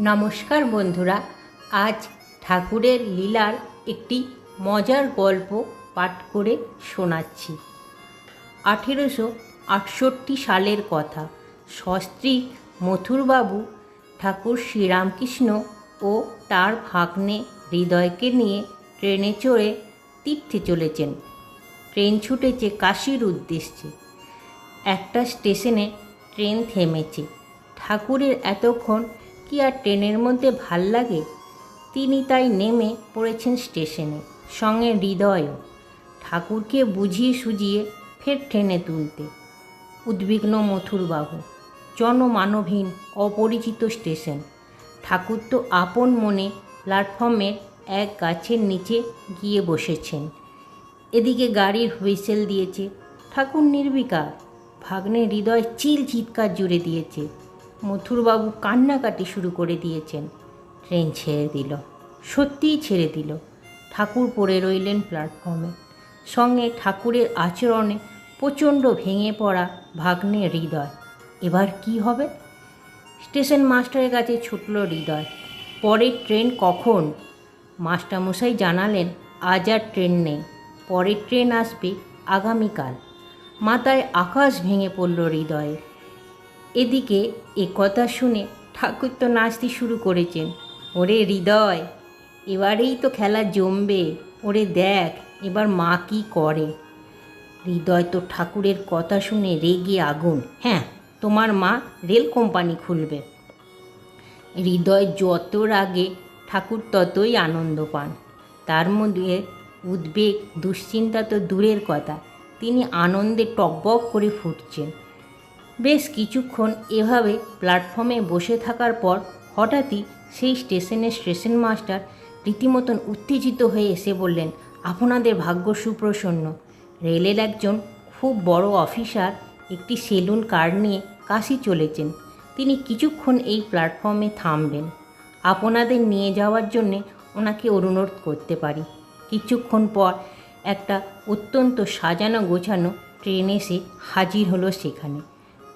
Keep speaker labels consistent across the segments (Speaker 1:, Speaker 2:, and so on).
Speaker 1: নমস্কার বন্ধুরা, আজ ঠাকুরের লীলার একটি মজার গল্প পাঠ করে শোনাচ্ছি। আঠেরোশো আটষট্টি সালের কথা সস্ত্রীক মথুরবাবু ঠাকুর শ্রীরামকৃষ্ণ ও তার ভাগ্নে হৃদয়কে নিয়ে ট্রেনে চড়ে তীর্থে চলেছেন। ট্রেন ছুটেছে কাশির উদ্দেশ্যে। একটা স্টেশনে ট্রেন থেমেছে। ঠাকুরের এতক্ষণ কি আর ট্রেনের মধ্যে ভালো লাগে? তিনি তাই নেমে পড়েছেন স্টেশনে, সঙ্গে হৃদয়ও। ঠাকুরকে বুঝিয়ে সুজিয়ে ফের ট্রেনে তুলতে। উদ্বিগ্ন মথুরবাবু, জনমানবহীন অপরিচিত স্টেশন। ঠাকুর তো আপন মনে প্ল্যাটফর্মের এক গাছের নিচে গিয়ে বসেছেন। এদিকে গাড়ির হুইসেল দিয়েছে। ঠাকুর নির্বিকার, ভাগ্নে হৃদয় চিল চিৎকার জুড়ে দিয়েছে। মথুরবাবু কান্নাকাটি শুরু করে দিয়েছেন। ট্রেন ছেড়ে দিল। সত্যিই ছেড়ে দিল। ঠাকুর পড়ে রইলেন প্ল্যাটফর্মে। সঙ্গে ঠাকুরের আচরণে প্রচণ্ড ভেঙে পড়া ভাগ্নে হৃদয়। এবার কি হবে? স্টেশন মাস্টারের কাছে ছুটল হৃদয়। পরের ট্রেন কখন? মাস্টারমশাই জানালেন, আজ আর ট্রেন নেই। পরের ট্রেন আসবে আগামীকাল। মাথায় আকাশ ভেঙে পড়ল হৃদয়ে। এদিকে এ কথা শুনে ঠাকুর তো নাচতে শুরু করেছেন। ওরে হৃদয়, এবারেই তো খেলা জমবে। ওরে দেখ, এবার মা কি করে? হৃদয় তো ঠাকুরের কথা শুনে রেগে আগুন। হ্যাঁ তোমার মা রেল কোম্পানি খুলবে। হৃদয় যত রাগে, ঠাকুর ততই আনন্দ পান। তার মধ্যে উদ্বেগ, দুশ্চিন্তা তো দূরের কথা। তিনি আনন্দে টকবক করে ফুটছেন। বেশ কিছুক্ষণ এভাবে প্ল্যাটফর্মে বসে থাকার পর হঠাৎই সেই স্টেশনের স্টেশন মাস্টার রীতিমতন উত্তেজিত হয়ে এসে বললেন, আপনাদের ভাগ্য সুপ্রসন্ন। রেলের একজন খুব বড় অফিসার একটি সেলুন কার নিয়ে কাশি চলেছেন। তিনি কিছুক্ষণ এই প্ল্যাটফর্মে থামবেন। আপনাদের নিয়ে যাওয়ার জন্যে ওনাকে অনুরোধ করতে পারি। কিছুক্ষণ পর একটা অত্যন্ত সাজানো গোছানো ট্রেন এসে হাজির হলো সেখানে।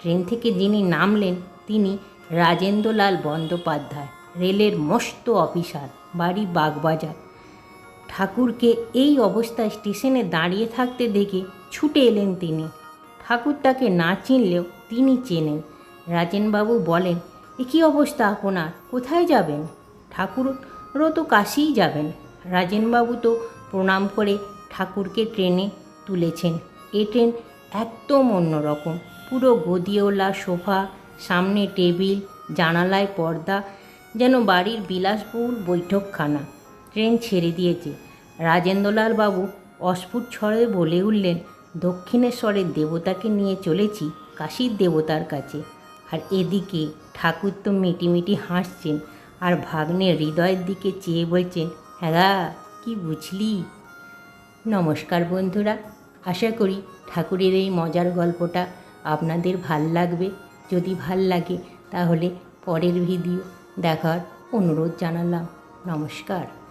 Speaker 1: ট্রেন থেকে যিনি নামলেন, তিনি রাজেন্দ্রলাল বন্দ্যোপাধ্যায়, রেলের মস্ত অফিসার, বাড়ি বাগবাজার। ঠাকুরকে এই অবস্থায় স্টেশনে দাঁড়িয়ে থাকতে দেখে ছুটে এলেন তিনি। ঠাকুর তাকে না চিনলেও তিনি চেনেন। রাজেনবাবু বলেন, এ কী অবস্থা আপনার? কোথায় যাবেন? ঠাকুরও তো কাশিই যাবেন। রাজেনবাবু তো প্রণাম করে ঠাকুরকে ট্রেনে তুলেছেন। এ ট্রেন একদম অন্যরকম। পুরো গদিওলা সোফা, সামনে টেবিল, জানালায় পর্দা, যেন বাড়ির বিলাসবহুল বৈঠকখানা। ট্রেন ছেড়ে দিয়েছে। রাজেন্দ্রলাল বাবু অস্ফুট ছড়ে বলে উঠলেন, দক্ষিণেশ্বরের দেবতাকে নিয়ে চলেছি কাশীর দেবতার কাছে। আর এদিকে ঠাকুর তো মিটিমিটি হাসছেন আর ভাগ্নের হৃদয়ের দিকে চেয়ে বলছেন হ্যাঁ কি বুঝলি? নমস্কার বন্ধুরা, আশা করি ঠাকুরের এই মজার গল্পটা আপনাদের ভালো লাগবে। যদি ভালো লাগে তাহলে পরের ভিডিও দেখার অনুরোধ জানালাম। নমস্কার।